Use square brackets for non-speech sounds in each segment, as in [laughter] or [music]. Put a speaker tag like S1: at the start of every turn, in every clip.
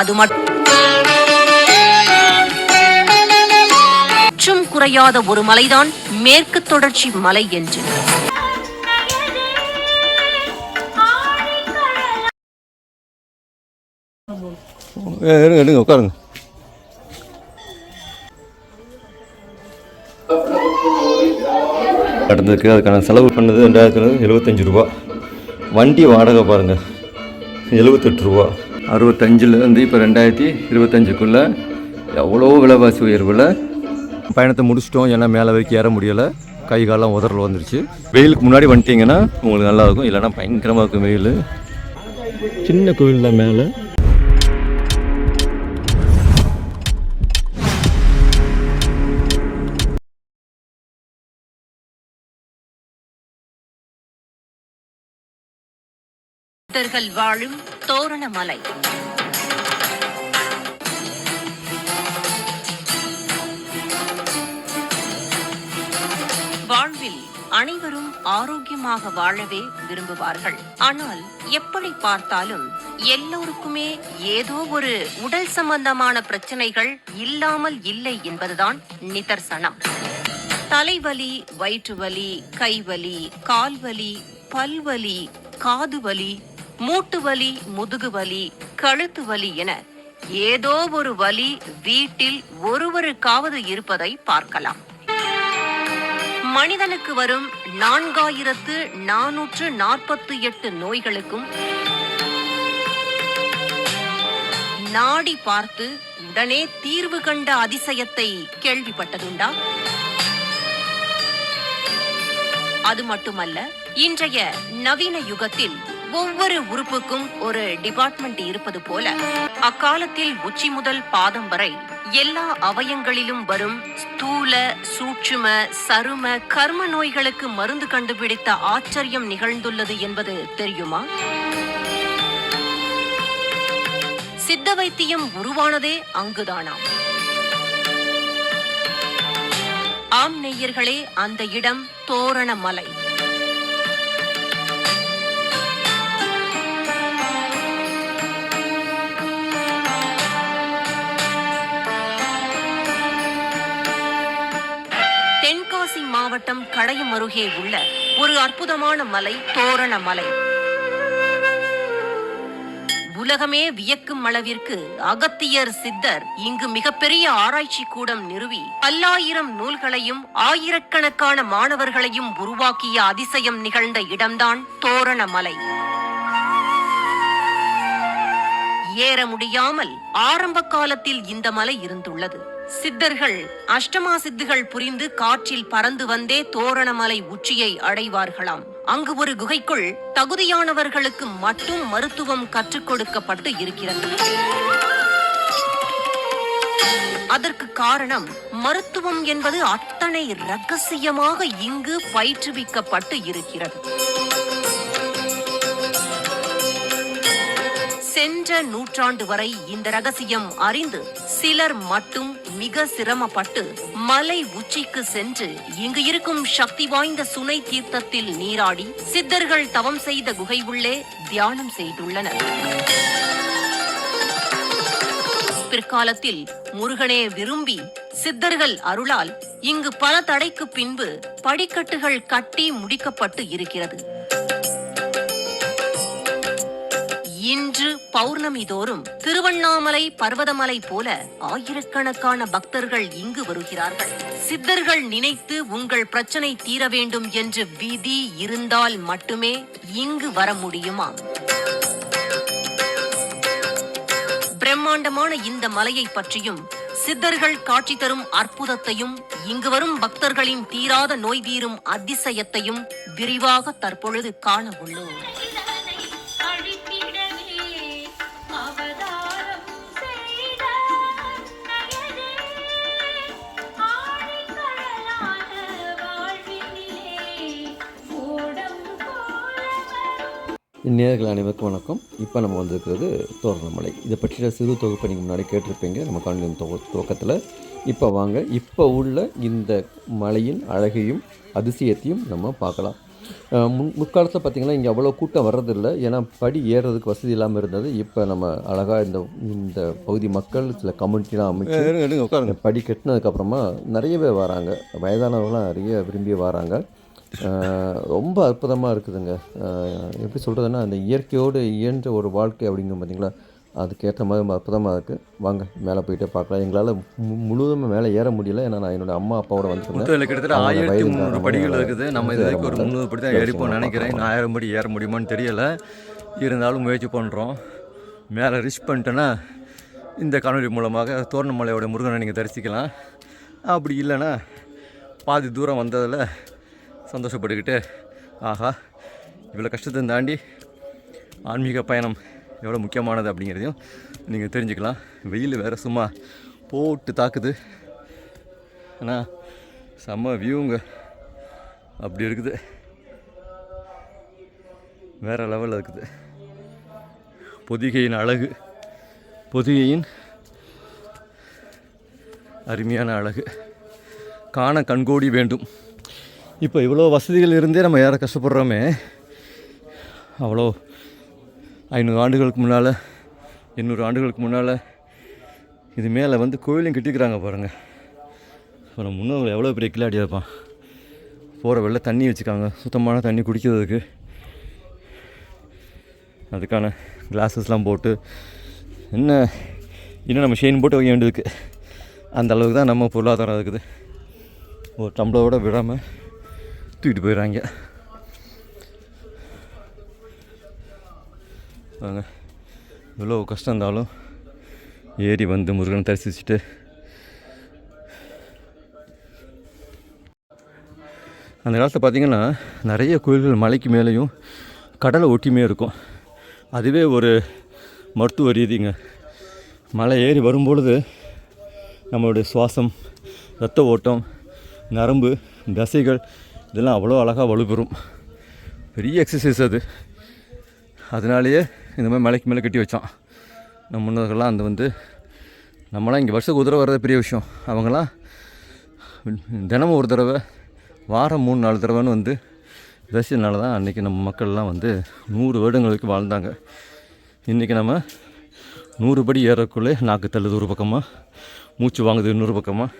S1: அது மட்டும் குறையாத ஒரு மலைதான் மேற்கு தொடர்ச்சி மலை என்று.
S2: எடுங்க எடுங்க உட்காருங்க. கடந்ததுக்கு அதுக்கான செலவு பண்ணது ரெண்டாயிரத்தி எழுபத்தஞ்சு ரூபா. வண்டி வாடகை பாருங்கள் எழுபத்தெட்டு ரூபா. அறுபத்தஞ்சிலேருந்து இப்போ ரெண்டாயிரத்தி இருபத்தஞ்சுக்குள்ளே எவ்வளோ விலைவாசி உயர்வில் பயணத்தை முடிச்சிட்டோம். ஏன்னா மேலே வரைக்கும் ஏற முடியலை. கை காலம் உதறல் வந்துருச்சு. வெயிலுக்கு முன்னாடி வந்துட்டீங்கன்னா உங்களுக்கு நல்லாயிருக்கும் இல்லைன்னா பயங்கரமாக இருக்கும் வெயில். சின்ன கோவில் தான் மேலே
S1: பக்தர்கள் வாழும் தோரணமலை. வாழ்வில் அனைவரும் ஆரோக்கியமாக வாழவே விரும்புவார்கள். ஆனால் எப்படி பார்த்தாலும் எல்லோருக்குமே ஏதோ ஒரு உடல் சம்பந்தமான பிரச்சனைகள் இல்லாமல் இல்லை என்பதுதான் நிதர்சனம். தலைவலி வயிற்றுவலி கைவலி கால்வலி பல்வலி காது வலி மூட்டு வலி முதுகு வலி கழுத்து வலி என ஏதோ ஒரு வலி வீட்டில் ஒருவருக்காவது இருப்பதை பார்க்கலாம். மனிதனுக்கு வரும் நான்காயிரத்து நானூற்று நாற்பத்தி எட்டு நோய்களுக்கும் நாடி பார்த்து உடனே தீர்வு கண்ட அதிசயத்தை கேள்விப்பட்டதுண்டா? அது மட்டுமல்ல இன்றைய நவீன யுகத்தில் ஒவ்வொரு உறுப்புக்கும் ஒரு டிபார்ட்மெண்ட் இருப்பது போல அக்காலத்தில் உச்சி முதல் பாதம் வரை எல்லா அவயங்களிலும் வரும் ஸ்தூல சூட்சும சரும கர்ம நோய்களுக்கு மருந்து கண்டுபிடித்த ஆச்சரியம் நிகழ்ந்துள்ளது என்பது தெரியுமா? சித்த வைத்தியம் உருவானதே அங்குதானாம். ஆம் நெய்யர்களே அந்த இடம் தோரணமலை. தென்காசி மாவட்டம் கடையம் அருகே உள்ள ஒரு அற்புதமான மலை தோரணமலை உலகமே வியக்கும் அளவிற்கு அகத்தியர் சித்தர் இங்கு மிகப்பெரிய ஆராய்ச்சி கூடம் நிறுவி பல்லாயிரம் நூல்களையும் ஆயிரக்கணக்கான மாணவர்களையும் உருவாக்கிய அதிசயம் நிகழ்ந்த இடம்தான் தோரணமலை ஏற முடியாமல் ஆரம்ப காலத்தில் இந்த மலை இருந்துள்ளது. சித்தர்கள் அஷ்டமா சித்துகள் புரிந்து காற்றில் பறந்து வந்தே தோரணமலை உச்சியை அடைவார்களாம். அங்கு ஒரு குகைக்குள் தகுதியானவர்களுக்கு மட்டும் மருத்துவம் கற்றுக் கொடுக்கப்பட்டு இருக்கிறது. அதற்கு காரணம் மருத்துவம் என்பது அத்தனை ரகசியமாக இங்கு பயிற்றுவிக்கப்பட்டு இருக்கிறது. சென்ற நூற்றாண்டு வரை இந்த ரகசியம் அறிந்து சிலர் மட்டும் மிக சிரமப்பட்டு மலை உச்சிக்கு சென்று இங்கு இருக்கும் சக்தி வாய்ந்த சுனை தீர்த்தத்தில் நீராடி சித்தர்கள் தவம் செய்த குகை உள்ளே தியானம் செய்துள்ளனர். பிற்காலத்தில் முருகனே விரும்பி சித்தர்கள் அருளால் இங்கு பல தடைக்கு பின்பு படிக்கட்டுகள் கட்டி முடிக்கப்பட்டு இருக்கிறது. இன்று பௌர்ணமி தோறும் திருவண்ணாமலை பர்வதமலை போல ஆயிரக்கணக்கான பக்தர்கள் இங்கு வருகிறார்கள். சித்தர்கள் நினைத்து உங்கள் பிரச்சனை தீர வேண்டும் என்று விதி இருந்தால் மட்டுமே இங்கு வர முடியுமா? பிரம்மாண்டமான இந்த மலையை பற்றியும் சித்தர்கள் காட்சி தரும் அற்புதத்தையும் இங்கு வரும் பக்தர்களின் தீராத நோய் தீரும் அதிசயத்தையும் விரிவாக தற்பொழுது காண உள்ளோம்.
S3: வரும்
S2: நேயர்கள் அனைவருக்கும் வணக்கம். இப்போ நம்ம வந்திருக்கிறது தோரணமலை. இதை பற்றிய சிறு தொகுப்பை நீங்கள் முன்னாடி கேட்டிருப்பீங்க. நம்ம காணொலியின் துவ துவக்கத்தில். இப்போ வாங்க. இப்போ உள்ள இந்த மலையின் அழகையும் அதிசயத்தையும் நம்ம பார்க்கலாம். முன் முற்காலத்தில் பார்த்திங்கன்னா இங்கே அவ்வளோ கூட்டம் வர்றதில்லை. ஏன்னா படி ஏறுறதுக்கு வசதி இல்லாமல் இருந்தது. இப்போ நம்ம அழகாக இந்த இந்த பகுதி மக்கள் சில கம்யூனிட்டிலாம் அமைச்சு படி கட்டினதுக்கப்புறமா நிறையவே வராங்க. வயதானவங்களாம் நிறைய விரும்பி வராங்க. ரொம்ப அற்புதமாக இருக்குதுங்க. எப்படி சொல்கிறதுன்னா அந்த இயற்கையோடு இயன்ற ஒரு வாழ்க்கை அப்படிங்கிற பார்த்தீங்களா அதுக்கேற்ற மாதிரி ரொம்ப அற்புதமாக இருக்குது வாங்க மேலே போயிட்டு பார்க்கலாம். எங்களால் முழுவதுமே மேலே ஏற முடியல. ஏன்னா நான் என்னோட அம்மா அப்பாவோட
S4: மொத்தத்தில் கிட்டத்தட்ட ஆயிரத்தி முந்நூறு படிகள் இருக்குது. நம்ம இது
S2: ஏற
S4: வரைக்கும் ஒரு. முந்நூறு படி தான் ஏறிப்போம் நினைக்கிறேன். நான் ஆயிரம் படி ஏற முடியுமான்னு தெரியல. இருந்தாலும் முயற்சி பண்ணுறோம் மேலே ரிஸ்க் பண்ணிட்டேன்னா இந்த காணொலி மூலமாக தோரணமலையோட முருகனை நீங்கள் தரிசிக்கலாம். அப்படி இல்லைன்னா பாதி தூரம் வந்ததில் சந்தோஷப்பட்டுக்கிட்டு ஆஹா இவ்வளோ கஷ்டத்தை தாண்டி ஆன்மீக பயணம் எவ்வளோ முக்கியமானது அப்படிங்கிறதையும் நீங்கள் தெரிஞ்சுக்கலாம். வெயில் வேறு சும்மா போட்டு தாக்குது. ஆனால் செம்ம வியூங்க அப்படி இருக்குது. வேறு லெவலில் இருக்குது. பொதிகையின் அழகு. பொதிகையின் அருமையான அழகு. காண கண்கோடி வேண்டும். இப்போ இவ்வளோ வசதிகள் இருந்தே நம்ம யாரை கஷ்டப்படுறோமே. அவ்வளோ ஐநூறு ஆண்டுகளுக்கு முன்னால் எண்ணூறு ஆண்டுகளுக்கு முன்னால் இது மேலே வந்து கோயிலையும் கட்டிக்கிறாங்க பாருங்கள் இப்போ நம்ம முன்னோர்கள் எவ்வளோ பெரிய கிளாடி இருப்பான். போகிற வெளில தண்ணி வச்சுக்காங்க சுத்தமான தண்ணி குடிக்கிறதுக்கு. அதுக்கான கிளாஸஸ்லாம் போட்டு என்ன இன்னும் நம்ம ஷெயின் போட்டு வைக்க வேண்டியதுக்கு அந்த அளவுக்கு தான் நம்ம பொருளாதாரம் இருக்குது. ஒரு டம்ளரோட விடாமல் தூக்கிட்டு போயிடுறாங்க வாங்க இவ்வளோ கஷ்டம் இருந்தாலும் ஏறி வந்து முருகனை தரிசிச்சுட்டு அந்த காலத்தில் பார்த்திங்கன்னா நிறைய கோயில்கள் மலைக்கு மேலேயும் கடலை ஒட்டியுமே இருக்கும். அதுவே ஒரு மருத்துவ ரீதிங்க. மலை ஏறி வரும்பொழுது நம்மளுடைய சுவாசம் இரத்த ஓட்டம் நரம்பு தசைகள் இதெல்லாம் அவ்வளோ அழகாக வலுப்பெறும் பெரிய எக்ஸசைஸ் அது. அதனாலேயே இந்த மாதிரி மலைக்கு மேலே கட்டி வச்சான். நம்ம முன்னோர்கள்லாம் அந்த வந்து நம்மளாம் இங்கே வருஷத்துக்கு ஒரு தடவை வர்றது பெரிய விஷயம். அவங்களாம் தினமும் ஒரு தடவை வாரம் மூணு நாலு தடவைன்னு வந்து தரிசனால தான் அன்றைக்கி நம்ம மக்கள்லாம் வந்து நூறு வருடங்களுக்கு வாழ்ந்தாங்க. இன்றைக்கி நம்ம நூறு படி ஏறக்குள்ளே நாக்கு தள்ளுது ஒரு பக்கமாக மூச்சு வாங்குது இன்னொரு பக்கமாக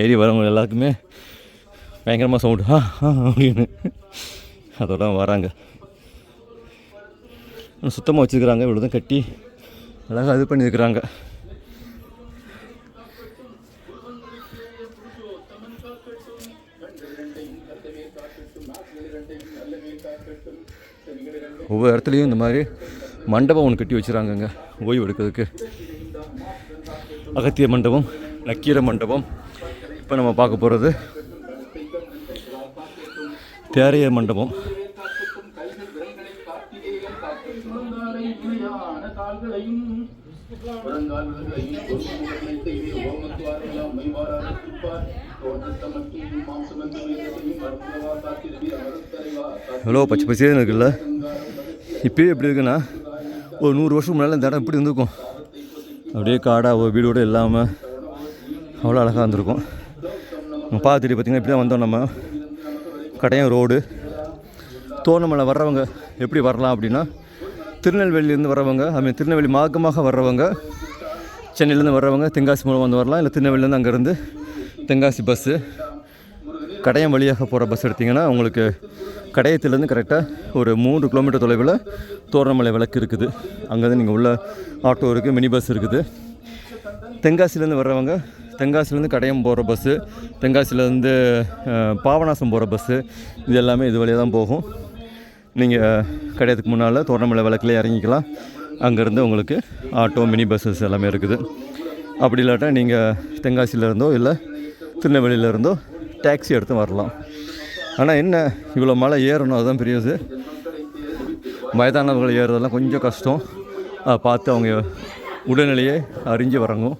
S4: ஏறி வரவங்க எல்லாருக்குமே பயங்கரமாக சவுண்டு ஆ அப்படின்னு. அதோட வராங்க. சுத்தமாக வச்சுருக்குறாங்க. இவ்வளோ தான் கட்டி அழகாக இது பண்ணியிருக்கிறாங்க ஒவ்வொரு இடத்துலையும் இந்த மாதிரி மண்டபம் ஒன்று கட்டி வச்சுறாங்கங்க ஓய்வு எடுக்கிறதுக்கு. அகத்திய மண்டபம் நக்கீர மண்டபம். இப்போ நம்ம பார்க்க போகிறது தேரைய மண்டபம். எவ்வளோ பச்சை பச்சையாக இருக்குல்ல? இப்பயே எப்படி இருக்குன்னா ஒரு நூறு வருஷம் முன்னால் இந்த இடம் இப்படி இருந்திருக்கும். அப்படியே காடாக வீடோடு இல்லாமல் அவ்வளோ அழகாக இருந்திருக்கும். பார்த்துட்டு பார்த்திங்கன்னா இப்படி தான் வந்தோம் நம்ம. கடையம் ரோடு. தோரணமலை வர்றவங்க எப்படி வரலாம் அப்படின்னா திருநெல்வேலியிலேருந்து வர்றவங்க அதுமாதிரி திருநெல்வேலி மார்க்கமாக வர்றவங்க சென்னையிலேருந்து வர்றவங்க தென்காசி மூலம் வந்து வரலாம். இல்லை திருநெல்வேலியிலேருந்து அங்கேருந்து தென்காசி பஸ்ஸு கடையம் வழியாக போகிற பஸ் எடுத்திங்கன்னா உங்களுக்கு கடையத்துலேருந்து கரெக்டாக ஒரு மூன்று கிலோமீட்டர் தொலைவில் தோரணமலை விளக்கு இருக்குது. அங்கேருந்து நீங்கள் உள்ள ஆட்டோ இருக்குது மினி பஸ் இருக்குது. தென்காசிலேருந்து வர்றவங்க தென்காசிலேருந்து கடையம் போகிற பஸ்ஸு தென்காசிலேருந்து பாவநாசம் பாபநாசம் போகிற பஸ்ஸு இது எல்லாமே இது வழியாக தான் போகும். நீங்கள் கடையத்துக்கு முன்னால் தோரணமலை விளக்கில் இறங்கிக்கலாம். அங்கேருந்து உங்களுக்கு ஆட்டோ மினி பஸ்ஸஸ் எல்லாமே இருக்குது. அப்படி இல்லாட்டா நீங்கள் தென்காசியிலேருந்தோ இல்லை திருநெல்வேலியிலேருந்தோ டாக்ஸி எடுத்து வரலாம். ஆனால் என்ன இவ்வளோ மலை ஏறணும் அதுதான் பெரியது வயதானவர்கள் ஏறுறதெல்லாம் கொஞ்சம் கஷ்டம். பார்த்து அவங்க உடல்நிலையை அறிஞ்சு வரங்கும்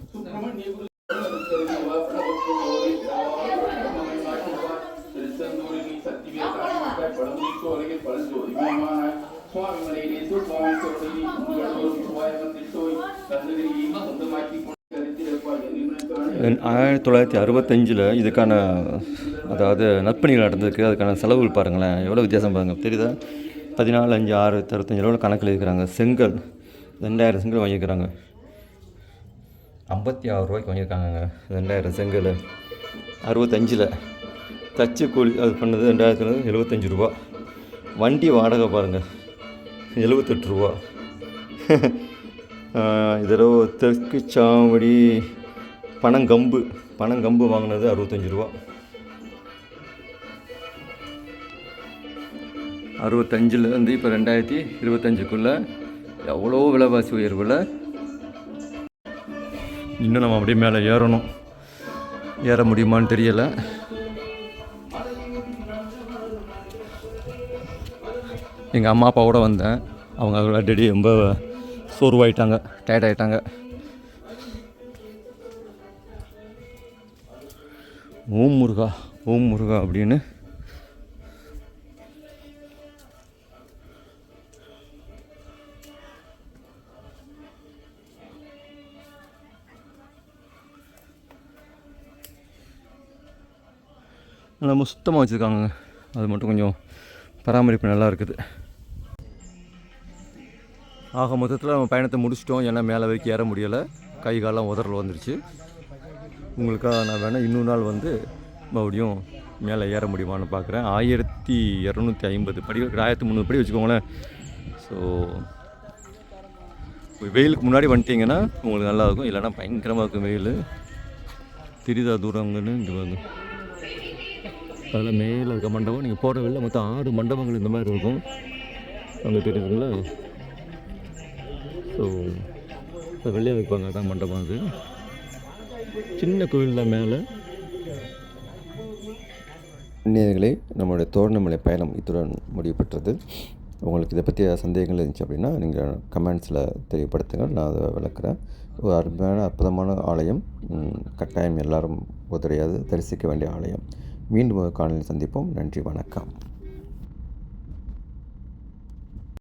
S4: ஆயிரத்தி தொள்ளாயிரத்தி அறுபத்தஞ்சில் இதுக்கான அதாவது நற்பணிகள் நடந்ததுக்கு அதுக்கான செலவுகள் பாருங்களேன். எவ்வளோ வித்தியாசம் பாருங்கள் தெரியுதா? பதினாலு அஞ்சு ஆறு அறுபத்தஞ்சு அளவில் கணக்கில் இருக்கிறாங்க. செங்கல் ரெண்டாயிரம் செங்கல் வாங்கியிருக்கிறாங்க. ஐம்பத்தி ஆறு ரூபாய்க்கு வாங்கியிருக்காங்க ரெண்டாயிரம் செங்கல். அறுபத்தஞ்சில் தச்சு கூலி அது பண்ணது ரெண்டாயிரத்துல எழுபத்தஞ்சு ரூபா. வண்டி வாடகை பாருங்கள் எழுபத்தெட்டு ரூபா. [laughs] இதில் தெற்கு சாவடி பனங்கம்பு பனங்கம்பு வாங்கினது அறுபத்தஞ்சு ரூபா. அறுபத்தஞ்சிலேருந்து இப்போ ரெண்டாயிரத்தி இருபத்தஞ்சுக்குள்ளே எவ்வளோ விலைவாசி உயர்வில்? இன்னும் நம்ம அப்படியே மேலே ஏறணும். ஏற முடியுமான்னு தெரியலை. எங்கள் அம்மா அப்பாவோட வந்தேன். அவங்க ஆல்ரெடி ரொம்ப சோர்வாயிட்டாங்க டயர்ட் ஓம் முருகா ஓம் முருகா அப்படின்னு. நம்ம சுத்தமாக வச்சுருக்காங்க அது மட்டும் கொஞ்சம் பராமரிப்பு நல்லா இருக்குது. ஆக மொத்தத்தில் நம்ம பயணத்தை முடிச்சிட்டோம். ஏன்னா மேலே வரைக்கும் ஏற முடியலை. கை காலம் உதறல் வந்துருச்சு. உங்களுக்காக நான் வேணால் இன்னொரு நாள் வந்து மறுபடியும் மேலே ஏற முடியுமான்னு பார்க்குறேன். ஆயிரத்தி இரநூத்தி ஐம்பது படி ஆயிரத்தி முந்நூறு படி வச்சுக்கோங்களேன். ஸோ வெயிலுக்கு முன்னாடி வந்துட்டிங்கன்னா உங்களுக்கு நல்லா இருக்கும். இல்லைன்னா பயங்கரமாக இருக்கும் வெயில். திரிதா தூரங்கன்னு இங்கே வந்து அதில் மேலே இருக்க மண்டபம் நீங்கள் போகிற வெளில மொத்தம் ஆறு மண்டபங்கள் இந்த மாதிரி இருக்கும். அங்கே தெரியுதுங்களா? ஸோ வெளியே வைப்பாங்க அதான் மண்டபம் அது. சின்ன கோவில் தான் மேலே.
S2: நேர்களே நம்மளுடைய தோரணமலை பயணம் இத்துடன் முடிவு பெற்றது உங்களுக்கு இதை பற்றிய சந்தேகங்கள் இருந்துச்சு அப்படின்னா நீங்கள் கமெண்ட்ஸில் தெரியப்படுத்துங்க நான் அதை விளக்குறேன். ஒரு அருமையான அற்புதமான ஆலயம். கட்டாயம் எல்லாரும் உதறியாது தரிசிக்க வேண்டிய ஆலயம். மீண்டும் ஒரு காணொலியில் சந்திப்போம். நன்றி வணக்கம்.